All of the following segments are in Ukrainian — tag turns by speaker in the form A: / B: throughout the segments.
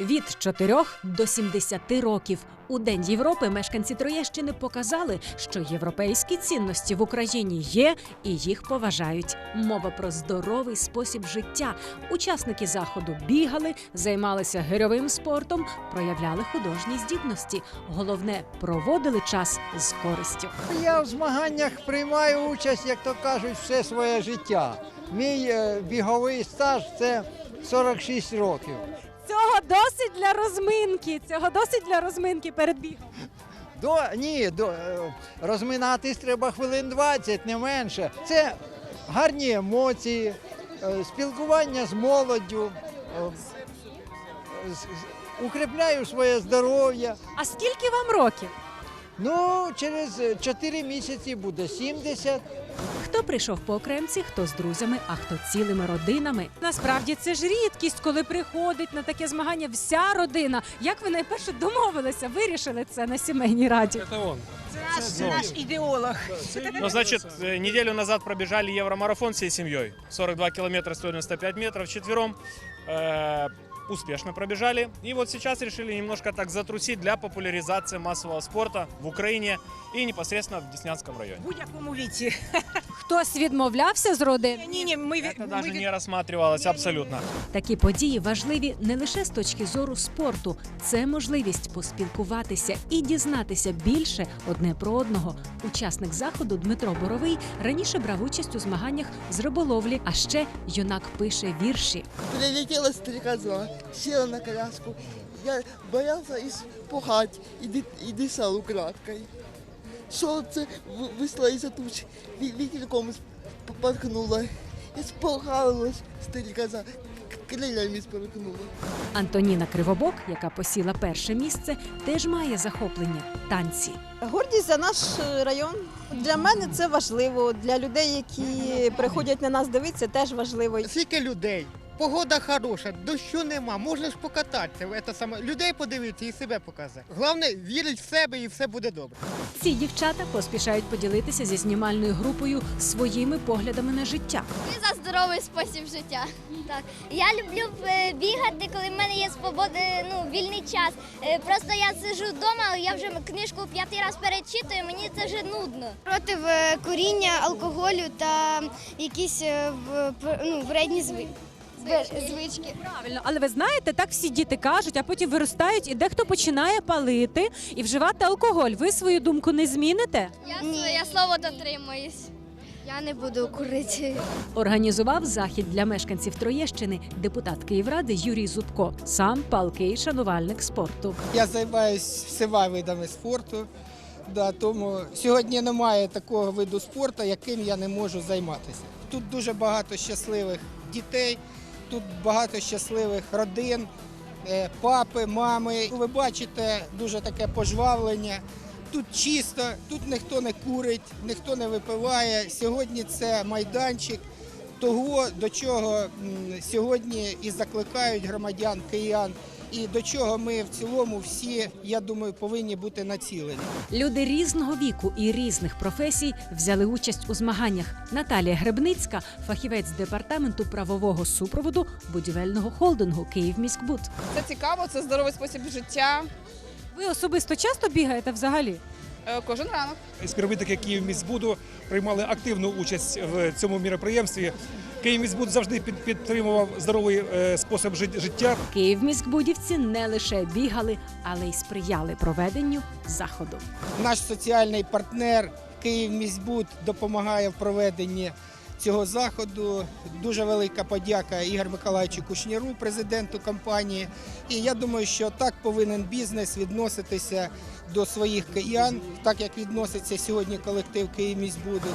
A: Від 4 до 70 років у День Європи мешканці Троєщини показали, що європейські цінності в Україні є і їх поважають. Мова про здоровий спосіб життя. Учасники заходу бігали, займалися гирьовим спортом, проявляли художні здібності. Головне проводили час з користю.
B: Я в змаганнях приймаю участь, як то кажуть, все своє життя. Мій е, біговий стаж це 46 років.
A: Цього досить для розминки. Цього досить для розминки перед бігом.
B: До, ні, до, е, розминатись треба хвилин 20, не менше. Це гарні емоції, е, спілкування з молоддю. е, Укріпляю своє здоров'я.
A: А скільки вам років?
B: Ну, через 4 місяці буде 70.
A: Хто прийшов по окремці, хто з друзями, а хто цілими родинами. Насправді це ж рідкість, коли приходить на таке змагання вся родина. Як ви найперше домовилися, вирішили це на сімейній раді?
C: Это он.
D: Наш, наш ідеолог.
C: Ну, значит, э, неделю назад пробежали евромарафон всей семьей. 42 километра, 195 метров четвером. Э, успешно пробежали. И вот сейчас решили немножко так затрусить для популяризации массового спорта в Украине и непосредственно в Деснянском районе.
D: В будь-якому віці.
A: Хтось відмовлявся з родини?
D: Ні, ні, ми, від-
C: Это
D: ми
C: даже не рассматривалось абсолютно.
A: Такі події важливі не лише з точки зору спорту, це можливість поспілкуватися і дізнатися більше одне про одного. Учасник заходу Дмитро Боровий раніше брав участь у змаганнях з риболовлі, а ще юнак пише вірші.
E: Прилетела стрекоза, села на коляску. Я боялся испугать и, ди- и дышал украдкой. Солнце вы- вышло из-за туч, ви- ветерком с- подпорхнуло. Испугалась стрекоза, к- крыльями спорхнула.
A: Антоніна Кривобок, яка посіла перше місце, теж має захоплення танці.
F: Гордість за наш е, район. Для мене це важливо. Для людей, які приходять на нас дивитися, теж важливо.
G: Скільки людей? Погода хороша, дощу нема, можна ж покататися. Це саме людей подивитися і себе показати. Головне вірить в себе і все буде добре.
A: Ці дівчата поспішають поділитися зі знімальною групою своїми поглядами на життя.
H: І за здоровий спосіб життя. Так. Я люблю е, бігати, коли в мене є свободи, ну, вільний час. Е, Просто я сиджу вдома, я вже книжку п'ятий раз перечитую, мені це вже нудно. Проти е, куріння, алкоголю та якісь ну, вредні зви- звички. Звички.
A: Правильно, але ви знаєте, так всі діти кажуть, а потім виростають, і дехто починає палити і вживати алкоголь. Ви свою думку не зміните?
H: Я своє слово дотримуюсь. Я не буду курити.
A: Організував захід для мешканців Троєщини депутат Київради Юрій Зубко, сам палкий шанувальник спорту.
I: Я займаюся всіма видами спорту. Да, тому сьогодні немає такого виду спорту, яким я не можу займатися. Тут дуже багато щасливих дітей, тут багато щасливих родин, е, папи, мами. Ви бачите дуже таке пожвавлення. Тут чисто, тут ніхто не курить, ніхто не випиває. Сьогодні це майданчик того, до чого сьогодні і закликають громадян, киян, і до чого ми в цілому всі, я думаю, повинні бути націлені.
A: Люди різного віку і різних професій взяли участь у змаганнях. Наталія Гребницька, фахівець департаменту правового супроводу будівельного холдингу Київміськбуд.
J: Це цікаво, це здоровий спосіб життя.
A: Ви особисто часто бігаєте взагалі?
J: Е, Кожен ранок.
K: Співробітники Київміськбуду приймали активну участь в цьому міроприємстві. Київміськбуд завжди під- підтримував здоровий е, спосіб жит- життя.
A: Київміськбудівці не лише бігали, але й сприяли проведенню заходу.
I: Наш соціальний партнер Київміськбуд допомагає в проведенні цього заходу. Дуже велика подяка Ігор Миколаївичу Кушніру, президенту компанії. І я думаю, що так повинен бізнес відноситися до своїх киян, так як відноситься сьогодні колектив Київміськбуду.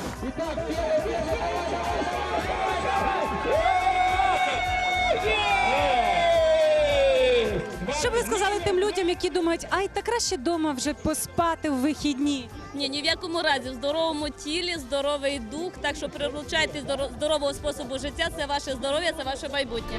A: Що ви сказали тим людям, які думають, ай, та краще вдома вже поспати в вихідні.
L: Ні, ні в якому разі в здоровому тілі, здоровий дух. Так що приручайтесь до здорового способу життя. Це ваше здоров'я, це ваше майбутнє.